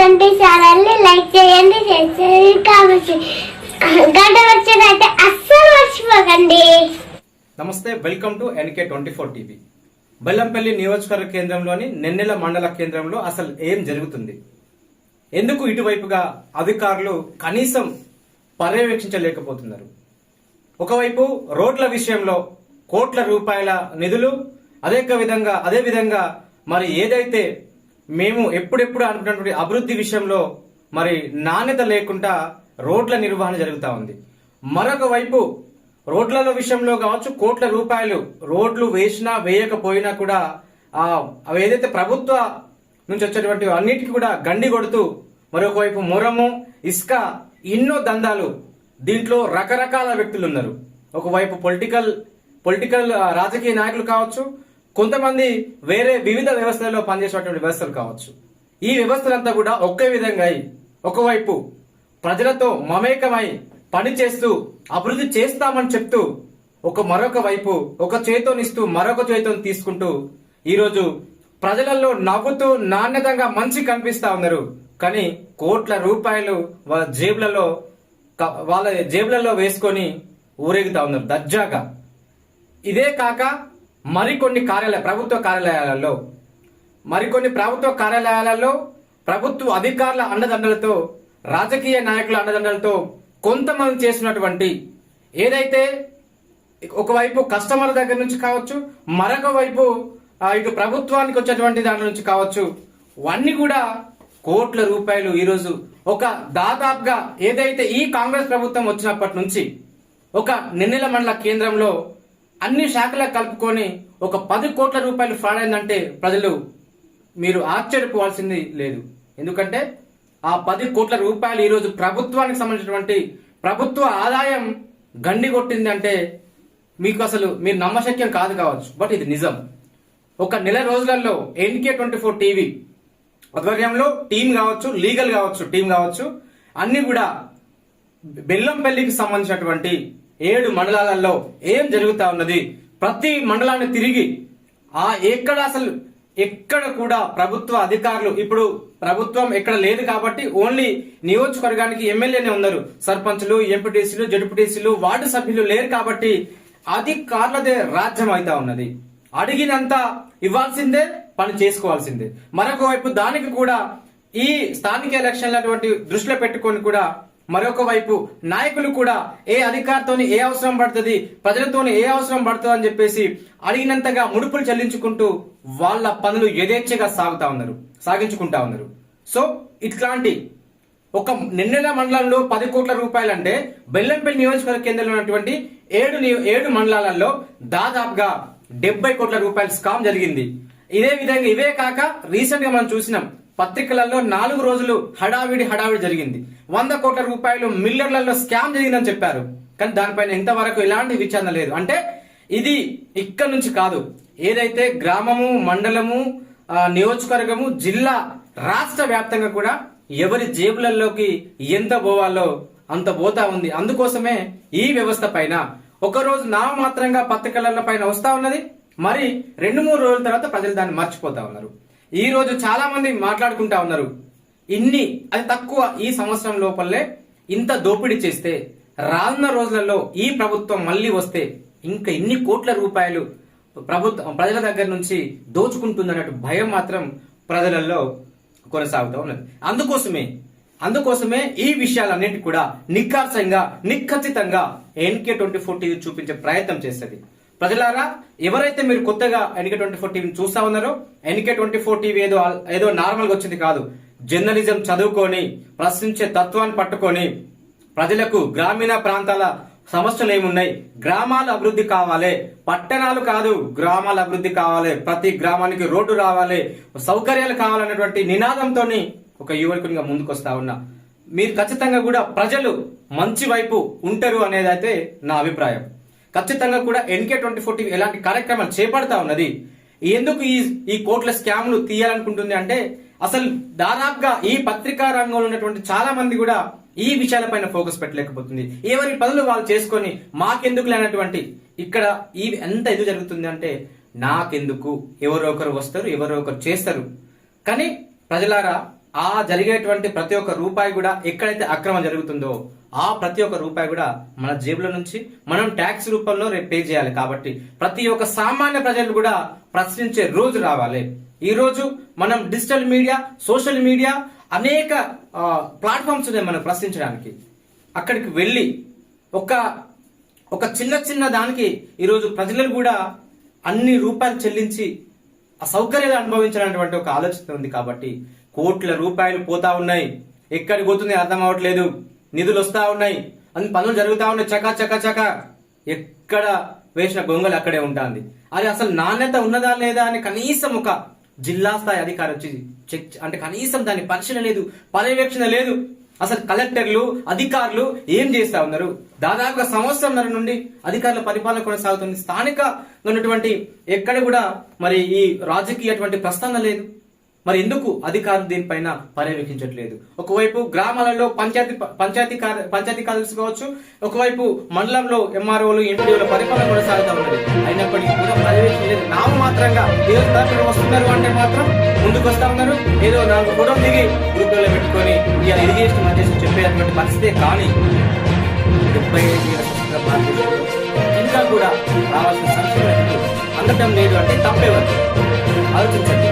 Twenty ఛానల్ని like చేయండి share చేయండి కావచ్చు గంట వచ్చినట్టే అస్సలు మర్చిపోకండి. నమస్తే welcome to NK twenty four TV. Bellampalli నియోజకవర్గ కేంద్రంలోని నెన్నెల మండల కేంద్రంలో అసలు ఏం జరుగుతుంది? ఎందుకు ఇటువైపుగా అధికారులు కనీసం పర్యవేక్షించలేకపోతున్నారు? ఒకవైపు రోడ్ల విషయంలో కోట్ల రూపాయల నిధులు అదే విధంగా అదే విధంగా మరి ఏదైతే మేము ఎప్పుడెప్పుడు అనుకున్నటువంటి అభివృద్ధి విషయంలో మరి నాణ్యత లేకుండా రోడ్ల నిర్వహణ జరుగుతూ ఉంది. మరొక వైపు రోడ్ల విషయంలో కావచ్చు కోట్ల రూపాయలు రోడ్లు వేసినా వేయకపోయినా కూడా ఆ అవి ఏదైతే ప్రభుత్వ నుంచి వచ్చేటువంటి అన్నిటికీ కూడా గండి కొడుతూ మరొక వైపు మొరము ఇసుక ఎన్నో దందాలు దీంట్లో రకరకాల వ్యక్తులు ఉన్నారు ఒకవైపు పొలిటికల్ పొలిటికల్ రాజకీయ నాయకులు కావచ్చు కొంతమంది వేరే వివిధ వ్యవస్థలలో పనిచేసేటువంటి వ్యవస్థలు కావచ్చు. ఈ వ్యవస్థలంతా కూడా ఒకే విధంగా అయి ఒకవైపు ప్రజలతో మమేకమై పని చేస్తూ అభివృద్ధి చేస్తామని చెప్తూ ఒక మరొక వైపు ఒక చేతోనిస్తూ మరొక చేతోని తీసుకుంటూ ఈరోజు ప్రజలలో నవ్వుతూ నాణ్యతంగా మంచి కనిపిస్తా ఉన్నారు. కానీ కోట్ల రూపాయలు వాళ్ళ జేబులలో వాళ్ళ జేబులలో వేసుకొని ఊరేగుతా ఉన్నారు. దర్జాగా. ఇదే కాక మరికొన్ని కార్యాలయ ప్రభుత్వ కార్యాలయాలలో మరికొన్ని ప్రభుత్వ కార్యాలయాలలో ప్రభుత్వ అధికారుల అండదండలతో రాజకీయ నాయకుల అండదండలతో కొంతమంది చేసినటువంటి ఏదైతే ఒకవైపు కస్టమర్ దగ్గర నుంచి కావచ్చు మరొక వైపు ఇటు ప్రభుత్వానికి వచ్చేటువంటి దాని నుంచి కావచ్చు అన్ని కూడా కోట్ల రూపాయలు ఈరోజు ఒక దాదాపుగా ఏదైతే ఈ కాంగ్రెస్ ప్రభుత్వం వచ్చినప్పటి నుంచి ఒక నిన్నెల మండల కేంద్రంలో అన్ని శాఖలకు కలుపుకొని ఒక పది కోట్ల రూపాయలు ఫ్రాడ్ అయిందంటే ప్రజలు మీరు ఆశ్చర్యపోవాల్సింది లేదు. ఎందుకంటే ఆ పది కోట్ల రూపాయలు ఈరోజు ప్రభుత్వానికి సంబంధించినటువంటి ప్రభుత్వ ఆదాయం గండి కొట్టింది అంటే మీకు అసలు మీరు నమ్మశక్యం కాదు కావచ్చు. బట్ ఇది నిజం. ఒక నెల రోజులలో ఎన్కే ట్వంటీ ఫోర్ టీవీ ఆధ్వర్యంలో టీం కావచ్చు లీగల్ కావచ్చు టీం కావచ్చు అన్ని కూడా బెల్లంపల్లికి సంబంధించినటువంటి ఏడు మండలాలలో ఏం జరుగుతా ఉన్నది? ప్రతి మండలాన్ని తిరిగి ఆ ఎక్కడ అసలు ఎక్కడ కూడా ప్రభుత్వ అధికారులు ఇప్పుడు ప్రభుత్వం ఎక్కడ లేదు కాబట్టి ఓన్లీ నియోజకవర్గానికి ఎమ్మెల్యేనే ఉన్నారు. సర్పంచ్లు ఎంపీటీసీలు జడ్పీటీసీలు వార్డు సభ్యులు లేరు కాబట్టి అధికారులదే రాజ్యం అవుతా ఉన్నది. అడిగినంత ఇవ్వాల్సిందే పని చేసుకోవాల్సిందే. మరొక వైపు దానికి కూడా ఈ స్థానిక ఎలక్షన్ల అటువంటి దృష్టిలో పెట్టుకొని కూడా మరొక వైపు నాయకులు కూడా ఏ అధికారితోని ఏ అవసరం పడుతుంది ప్రజలతోని ఏ అవసరం పడుతుంది అని చెప్పేసి అడిగినంతగా ముడుపులు చెల్లించుకుంటూ వాళ్ళ పనులు యథేచ్ఛగా సాగుతా ఉన్నారు సాగించుకుంటా ఉన్నారు. సో ఇట్లాంటి ఒక నిన్నెల మండలంలో పది కోట్ల రూపాయలంటే బెల్లంపల్లి నియోజకవర్గ కేంద్రంలో ఉన్నటువంటి ఏడు ఏడు మండలాలలో దాదాపుగా డెబ్బై కోట్ల రూపాయల స్కామ్ జరిగింది. ఇదే విధంగా ఇవే కాక రీసెంట్గా మనం చూసినాం పత్రికలలో నాలుగు రోజులు హడావిడి హడావిడి జరిగింది. వంద కోట్ల రూపాయలు మిల్లర్లలో స్కామ్ జరిగిందని చెప్పారు. కానీ దానిపైన ఇంతవరకు ఎలాంటి విచారణ లేదు. అంటే ఇది ఇక్కడ నుంచి కాదు. ఏదైతే గ్రామము మండలము నియోజకవర్గము జిల్లా రాష్ట్ర వ్యాప్తంగా కూడా ఎవరి జేబులలోకి ఎంత పోవాలో అంత పోతా ఉంది. అందుకోసమే ఈ వ్యవస్థ పైన ఒక రోజు నామమాత్రంగా పత్రికల పైన వస్తా ఉన్నది. మరి రెండు మూడు రోజుల తర్వాత ప్రజలు దాన్ని మర్చిపోతా ఉన్నారు. ఈరోజు చాలామంది చాలా మంది మాట్లాడుకుంటా ఉన్నారు. ఇన్ని అది తక్కువ ఈ సంవత్సరం లోపలే ఇంత దోపిడీ చేస్తే రానున్న రోజులలో ఈ ప్రభుత్వం మళ్ళీ వస్తే ఇంకా ఇన్ని కోట్ల రూపాయలు ప్రభుత్వం ప్రజల దగ్గర నుంచి దోచుకుంటుందన్నట్టు భయం మాత్రం ప్రజలలో కొనసాగుతూ ఉన్నది. అందుకోసమే అందుకోసమే ఈ విషయాలన్నింటి కూడా నిఖార్సంగా నిఖచ్చితంగా ఎన్కే ట్వంటీ ఫోర్ టీవీ చూపించే ప్రయత్నం చేస్తుంది. ప్రజలారా ఎవరైతే మీరు కొత్తగా ఎన్కే ట్వంటీ ఫోర్ టీవీని చూస్తా ఉన్నారో ఎన్కే ట్వంటీ ఫోర్ టీవీ ఏదో ఏదో నార్మల్గా వచ్చింది కాదు. జర్నలిజం చదువుకొని ప్రశ్నించే తత్వాన్ని పట్టుకొని ప్రజలకు గ్రామీణ ప్రాంతాల సమస్యలు ఏమున్నాయి? గ్రామాల అభివృద్ధి కావాలి. పట్టణాలు కాదు గ్రామాల అభివృద్ధి కావాలి. ప్రతి గ్రామానికి రోడ్డు రావాలి. సౌకర్యాలు కావాలన్నటువంటి నినాదంతో ఒక యువకునిగా ముందుకొస్తా ఉన్నా. మీరు ఖచ్చితంగా కూడా ప్రజలు మంచి వైపు ఉంటారు అనేది అయితే నా అభిప్రాయం. ఖచ్చితంగా కూడా ఎన్కే ట్వంటీ ఫోర్ టీవీ ఎలాంటి కార్యక్రమాలు చేపడతా ఉన్నది. ఎందుకు ఈ ఈ కోట్ల స్కామ్లు తీయాలనుకుంటుంది అంటే అసలు దాదాపుగా ఈ పత్రికా రంగంలో ఉన్నటువంటి చాలా మంది కూడా ఈ విషయాలపైన ఫోకస్ పెట్టలేకపోతుంది. ఎవరి పనులు వాళ్ళు చేసుకొని మాకెందుకు లేనటువంటి ఇక్కడ ఈ ఎంత ఇది జరుగుతుంది అంటే నాకెందుకు? ఎవరో ఒకరు వస్తారు ఎవరో ఒకరు చేస్తారు. కానీ ప్రజలారా ఆ జరిగేటువంటి ప్రతి ఒక్క రూపాయి కూడా ఎక్కడైతే అక్రమం జరుగుతుందో ఆ ప్రతి ఒక్క రూపాయి కూడా మన జేబుల నుంచి మనం ట్యాక్స్ రూపంలో రేపు పే చేయాలి. కాబట్టి ప్రతి ఒక్క సామాన్య ప్రజలు కూడా ప్రశ్నించే రోజు రావాలి. ఈ రోజు మనం డిజిటల్ మీడియా సోషల్ మీడియా అనేక ప్లాట్ఫామ్స్ ఉన్నాయి మనం ప్రశ్నించడానికి. అక్కడికి వెళ్ళి ఒక ఒక చిన్న చిన్న దానికి ఈరోజు ప్రజలు కూడా అన్ని రూపాయలు చెల్లించి ఆ సౌకర్యాలు అనుభవించాలన్నటువంటి ఒక ఆలోచన ఉంది కాబట్టి కోట్ల రూపాయలు పోతా ఉన్నాయి. ఎక్కడికి పోతుంది అర్థం అవ్వట్లేదు నిధులు వస్తా ఉన్నాయి. అన్ని పనులు జరుగుతా ఉన్నాయి. చకా చక చక. ఎక్కడ వేసిన గొంగలు అక్కడే ఉంటుంది. అది అసలు నాణ్యత ఉన్నదా లేదా అని కనీసం ఒక జిల్లా స్థాయి అధికారి వచ్చి చెక్ అంటే కనీసం దాని పరిశీలన లేదు పర్యవేక్షణ లేదు. అసలు కలెక్టర్లు అధికారులు ఏం చేస్తా ఉన్నారు? దాదాపుగా సంవత్సరంన్నర నుండి అధికారుల పరిపాలన కొనసాగుతుంది. స్థానిక ఉన్నటువంటి ఎక్కడ కూడా మరి ఈ రాజకీయటువంటి ప్రస్తావన లేదు. మరి ఎందుకు అధికారులు దీనిపైన పర్యవేక్షించట్లేదు ఒకవైపు గ్రామాలలో పంచాయతీ పంచాయతీ పంచాయతీ కార్యదర్శి కావచ్చు ఒకవైపు మండలంలో ఎంఆర్ఓలు ఎంపీడీల పరిపాలన కొనసాగుతూ ఉన్నది. అయినప్పటికీ కూడా పర్యవేక్షణ లేదు నామ మాత్రంగా ఏదో తరఫున వస్తున్నారు అంటే మాత్రం ముందుకు వస్తా ఉన్నారు. ఏదో నాలుగు ఫోటో దిగి గ్రూపులలో పెట్టుకొని ఇలా ఇరిగేషన్ మంచి చెప్పేటువంటి పరిస్థితే కానీ డెబ్బై ఐదు ఇంకా కూడా రావాల్సిన సంక్షేమం అందటం లేదు అంటే తప్పేవారు ఆలోచించండి.